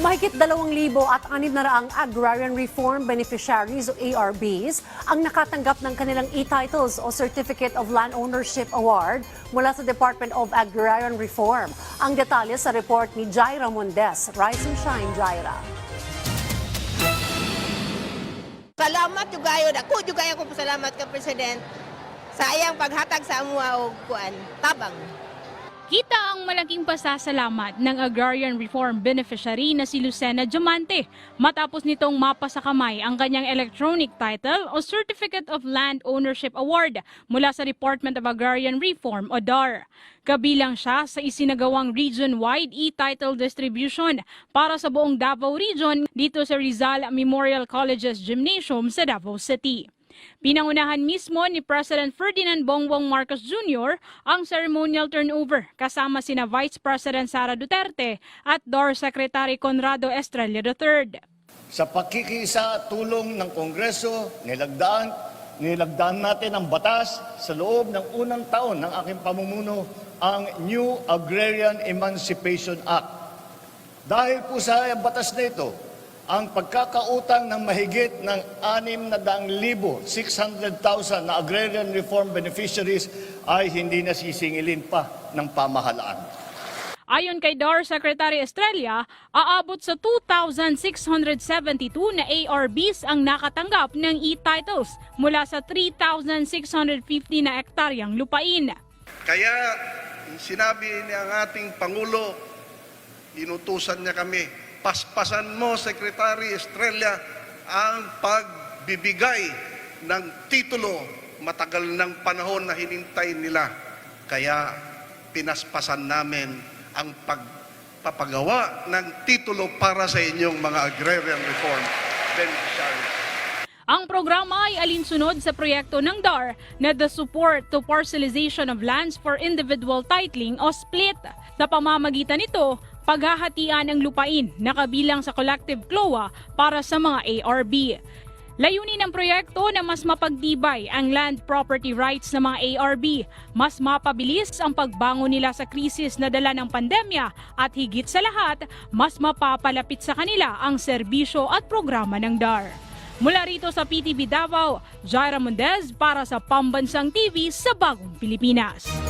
Mahigit 2,000 at 600 agrarian reform beneficiaries o ARBs ang nakatanggap ng kanilang e-titles o Certificate of Land Ownership Award mula sa Department of Agrarian Reform. Ang detalye sa report ni Jaira Mondes. Rise and shine, Jaira. Salamat yung gayod. Ako yung gayod ko pasalamat ka, President. Sa iyang paghatag sa amuha o kuan, tabang. Kita ang malaking pasasalamat ng agrarian reform beneficiary na si Lucena Diamante matapos nitong mapa sa kamay ang kanyang electronic title o Certificate of Land Ownership Award mula sa Department of Agrarian Reform o DAR. Kabilang siya sa isinagawang region-wide e-title distribution para sa buong Davao Region dito sa Rizal Memorial College's Gymnasium sa Davao City. Pinangunahan mismo ni President Ferdinand Bongbong Marcos Jr. ang ceremonial turnover kasama sina Vice President Sara Duterte at DOR Secretary Conrado Estrella III. Sa pakikisa tulong ng Kongreso, nilagdaan, nilagdaan natin ang batas sa loob ng unang taon ng aking pamumuno ang New Agrarian Emancipation Act. Dahil po sa batas na ito, ang pagkakautang ng mahigit ng 600,000, 600,000 na agrarian reform beneficiaries ay hindi nasisingilin pa ng pamahalaan. Ayon kay DOR Secretary Estrella, aabot sa 2,672 na ARBs ang nakatanggap ng e-titles mula sa 3,650 na ektaryang lupain. Kaya sinabi ni ang ating Pangulo, inutusan niya kami, paspasan mo, Secretary Estrella, ang pagbibigay ng titulo matagal ng panahon na hinintay nila. Kaya pinaspasan namin ang pagpapagawa ng titulo para sa inyong mga agrarian reform beneficiaries. Ang programa ay alinsunod sa proyekto ng DAR na The Support to Parcelization of Lands for Individual Titling o SPLIT. Sa pamamagitan nito, paghahatian ang lupain na kabilang sa collective CLOA para sa mga ARB. Layunin ng proyekto na mas mapagtibay ang land property rights ng mga ARB, mas mapabilis ang pagbangon nila sa krisis na dala ng pandemya at higit sa lahat, mas mapapalapit sa kanila ang serbisyo at programa ng DAR. Mula rito sa PTV Davao, Jaira Mendez para sa Pambansang TV sa Bagong Pilipinas.